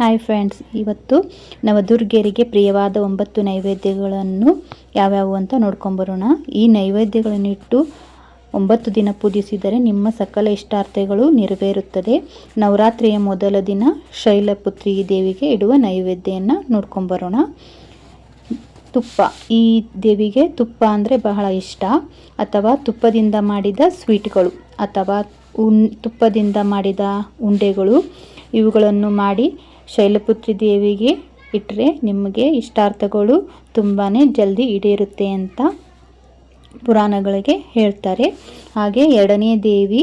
Hi friends ಇವತ್ತು ನವದುರ್ಗೆಯರಿಗೆ ಪ್ರಿಯವಾದ ಒಂಬತ್ತು ನೈವೇದ್ಯಗಳನ್ನು ಯಾವ್ಯಾವು ಅಂತ ನೋಡ್ಕೊಂಬರೋಣ. ಈ ನೈವೇದ್ಯಗಳನ್ನಿಟ್ಟು ಒಂಬತ್ತು ದಿನ ಪೂಜಿಸಿದರೆ ನಿಮ್ಮ ಸಕಲ ಇಷ್ಟಾರ್ಥಗಳು ನೆರವೇರುತ್ತದೆ. ನವರಾತ್ರಿಯ ಮೊದಲ ದಿನ ಶೈಲಪುತ್ರಿ ದೇವಿಗೆ ಇಡುವ ನೈವೇದ್ಯನ ನೋಡ್ಕೊಂಬರೋಣ. ತುಪ್ಪ, ಈ ದೇವಿಗೆ ತುಪ್ಪ ಅಂದರೆ ಬಹಳ ಇಷ್ಟ. ಅಥವಾ ತುಪ್ಪದಿಂದ ಮಾಡಿದ ಸ್ವೀಟ್ಗಳು, ಅಥವಾ ಉನ್, ತುಪ್ಪದಿಂದ ಮಾಡಿದ ಉಂಡೆಗಳು, ಇವುಗಳನ್ನು ಮಾಡಿ ಶೈಲಪುತ್ರಿ ದೇವಿಗೆ ಇಟ್ಟರೆ ನಿಮಗೆ ಇಷ್ಟಾರ್ಥಗಳು ತುಂಬಾ ಜಲ್ದಿ ಈಡೇರುತ್ತೆ ಅಂತ ಪುರಾಣಗಳಿಗೆ ಹೇಳ್ತಾರೆ. ಹಾಗೆ ಎರಡನೇ ದೇವಿ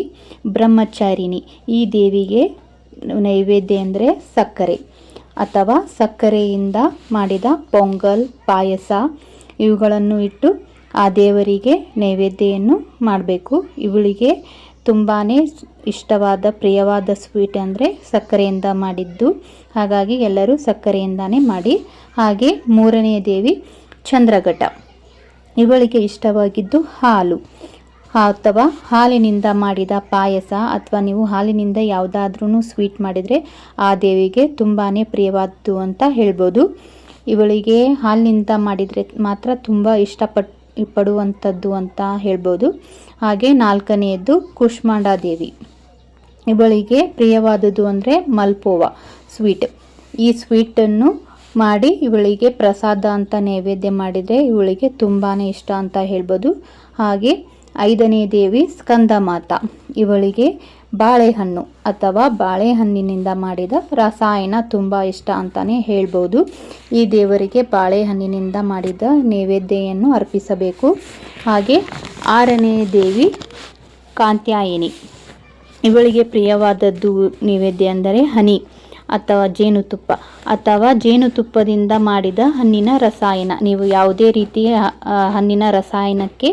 ಬ್ರಹ್ಮಚಾರಿಣಿ. ಈ ದೇವಿಗೆ ನೈವೇದ್ಯ ಅಂದರೆ ಸಕ್ಕರೆ ಅಥವಾ ಸಕ್ಕರೆಯಿಂದ ಮಾಡಿದ ಪೊಂಗಲ್, ಪಾಯಸ ಇವುಗಳನ್ನು ಇಟ್ಟು ಆ ದೇವರಿಗೆ ನೈವೇದ್ಯವನ್ನು ಮಾಡಬೇಕು. ಇವಳಿಗೆ ತುಂಬಾ ಇಷ್ಟವಾದ, ಪ್ರಿಯವಾದ ಸ್ವೀಟ್ ಅಂದರೆ ಸಕ್ಕರೆಯಿಂದ ಮಾಡಿದ್ದು. ಹಾಗಾಗಿ ಎಲ್ಲರೂ ಸಕ್ಕರೆಯಿಂದಾನೇ ಮಾಡಿ. ಹಾಗೆ ಮೂರನೆಯ ದೇವಿ ಚಂದ್ರಘಟ ಇವಳಿಗೆ ಇಷ್ಟವಾಗಿದ್ದು ಹಾಲು. ಅಥವಾ ಹಾಲಿನಿಂದ ಮಾಡಿದ ಪಾಯಸ ಅಥವಾ ನೀವು ಹಾಲಿನಿಂದ ಯಾವುದಾದ್ರೂ ಸ್ವೀಟ್ ಮಾಡಿದರೆ ಆ ದೇವಿಗೆ ತುಂಬಾ ಪ್ರಿಯವಾದ್ದು ಅಂತ ಹೇಳ್ಬೋದು. ಇವಳಿಗೆ ಹಾಲಿನಿಂದ ಮಾಡಿದರೆ ಮಾತ್ರ ತುಂಬ ಇಷ್ಟಪಟ್ಟು ಪಡುವಂಥದ್ದು ಅಂತ ಹೇಳ್ಬೋದು. ಹಾಗೆ ನಾಲ್ಕನೆಯದ್ದು ಕುಷ್ಮಾಂಡಾದೇವಿ. ಇವಳಿಗೆ ಪ್ರಿಯವಾದದ್ದು ಅಂದರೆ ಮಲ್ಪೋವ ಸ್ವೀಟ್. ಈ ಸ್ವೀಟನ್ನು ಮಾಡಿ ಇವಳಿಗೆ ಪ್ರಸಾದ ಅಂತ ನೈವೇದ್ಯ ಮಾಡಿದರೆ ಇವಳಿಗೆ ತುಂಬಾ ಇಷ್ಟ ಅಂತ ಹೇಳ್ಬೋದು. ಹಾಗೆ ಐದನೇ ದೇವಿ ಸ್ಕಂದ ಮಾತಾ ಇವಳಿಗೆ ಬಾಳೆಹಣ್ಣು ಅಥವಾ ಬಾಳೆಹಣ್ಣಿನಿಂದ ಮಾಡಿದ ರಸಾಯನ ತುಂಬ ಇಷ್ಟ ಅಂತಲೇ ಹೇಳ್ಬೋದು. ಈ ದೇವರಿಗೆ ಬಾಳೆಹಣ್ಣಿನಿಂದ ಮಾಡಿದ ನೈವೇದ್ಯವನ್ನು ಅರ್ಪಿಸಬೇಕು. ಹಾಗೆ ಆರನೇ ದೇವಿ ಕಾಂತ್ಯಾಯಿನಿ. ಇವಳಿಗೆ ಪ್ರಿಯವಾದದ್ದು ನೈವೇದ್ಯ ಅಂದರೆ ಹನಿ ಅಥವಾ ಜೇನುತುಪ್ಪ ಅಥವಾ ಜೇನುತುಪ್ಪದಿಂದ ಮಾಡಿದ ಹಣ್ಣಿನ ರಸಾಯನ. ನೀವು ಯಾವುದೇ ರೀತಿಯ ಹಣ್ಣಿನ ರಸಾಯನಕ್ಕೆ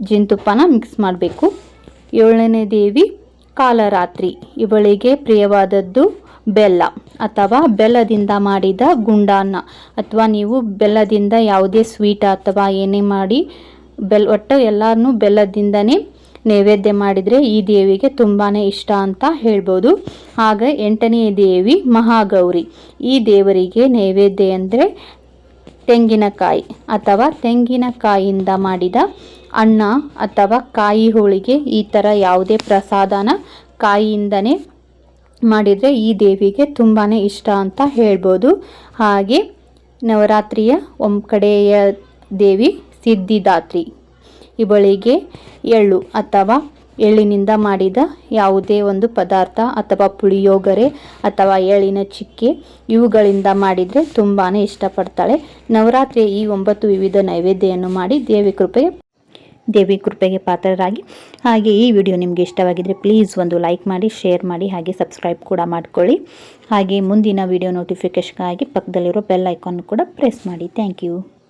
ಜೇನುತುಪ್ಪನ ಮಿಕ್ಸ್ ಮಾಡಬೇಕು. ಏಳನೇ ದೇವಿ ಕಾಲರಾತ್ರಿ. ಇವಳಿಗೆ ಪ್ರಿಯವಾದದ್ದು ಬೆಲ್ಲ ಅಥವಾ ಬೆಲ್ಲದಿಂದ ಮಾಡಿದ ಗುಂಡಾನ್ನ ಅಥವಾ ನೀವು ಬೆಲ್ಲದಿಂದ ಯಾವುದೇ ಸ್ವೀಟ್ ಅಥವಾ ಏನೇ ಮಾಡಿ, ಬೆಲ್ ಒಟ್ಟು ಎಲ್ಲನೂ ಬೆಲ್ಲದಿಂದನೇ ನೈವೇದ್ಯ ಮಾಡಿದರೆ ಈ ದೇವಿಗೆ ತುಂಬಾ ಇಷ್ಟ ಅಂತ ಹೇಳ್ಬೋದು. ಹಾಗೆ ಎಂಟನೆಯ ದೇವಿ ಮಹಾಗೌರಿ. ಈ ದೇವರಿಗೆ ನೈವೇದ್ಯ ಅಂದರೆ ತೆಂಗಿನಕಾಯಿ ಅಥವಾ ತೆಂಗಿನಕಾಯಿಯಿಂದ ಮಾಡಿದ ಅನ್ನ ಅಥವಾ ಕಾಯಿ ಹೋಳಿಗೆ, ಈ ಥರ ಯಾವುದೇ ಪ್ರಸಾದನ ಕಾಯಿಯಿಂದನೇ ಮಾಡಿದರೆ ಈ ದೇವಿಗೆ ತುಂಬಾ ಇಷ್ಟ ಅಂತ ಹೇಳ್ಬೋದು. ಹಾಗೆ ನವರಾತ್ರಿಯ ಒಂಕಡೆಯ ಕಡೆಯ ದೇವಿ ಸಿದ್ಧಿದಾತ್ರಿ. ಇವಳಿಗೆ ಎಳ್ಳು ಅಥವಾ ಎಳ್ಳಿನಿಂದ ಮಾಡಿದ ಯಾವುದೇ ಒಂದು ಪದಾರ್ಥ ಅಥವಾ ಪುಳಿಯೋಗರೆ ಅಥವಾ ಎಳ್ಳಿನ ಚಿಕ್ಕೆ ಇವುಗಳಿಂದ ಮಾಡಿದರೆ ತುಂಬಾ ಇಷ್ಟಪಡ್ತಾಳೆ. ನವರಾತ್ರಿಯ ಈ ಒಂಬತ್ತು ವಿವಿಧ ನೈವೇದ್ಯವನ್ನು ಮಾಡಿ ದೇವಿ ಕೃಪೆಗೆ ದೇವಿ ಕೃಪೆಗೆ ಪಾತ್ರರಾಗಿ. ಹಾಗೆ ಈ ವಿಡಿಯೋ ನಿಮಗೆ ಇಷ್ಟವಾಗಿದ್ದರೆ ಪ್ಲೀಸ್ ಒಂದು ಲೈಕ್ ಮಾಡಿ, ಶೇರ್ ಮಾಡಿ, ಹಾಗೆ ಸಬ್ಸ್ಕ್ರೈಬ್ ಕೂಡ ಮಾಡ್ಕೊಳ್ಳಿ. ಹಾಗೆ ಮುಂದಿನ ವಿಡಿಯೋ ನೋಟಿಫಿಕೇಷನ್ಗಾಗಿ ಪಕ್ಕದಲ್ಲಿರೋ ಬೆಲ್ ಐಕಾನ್ ಕೂಡ ಪ್ರೆಸ್ ಮಾಡಿ. Thank you.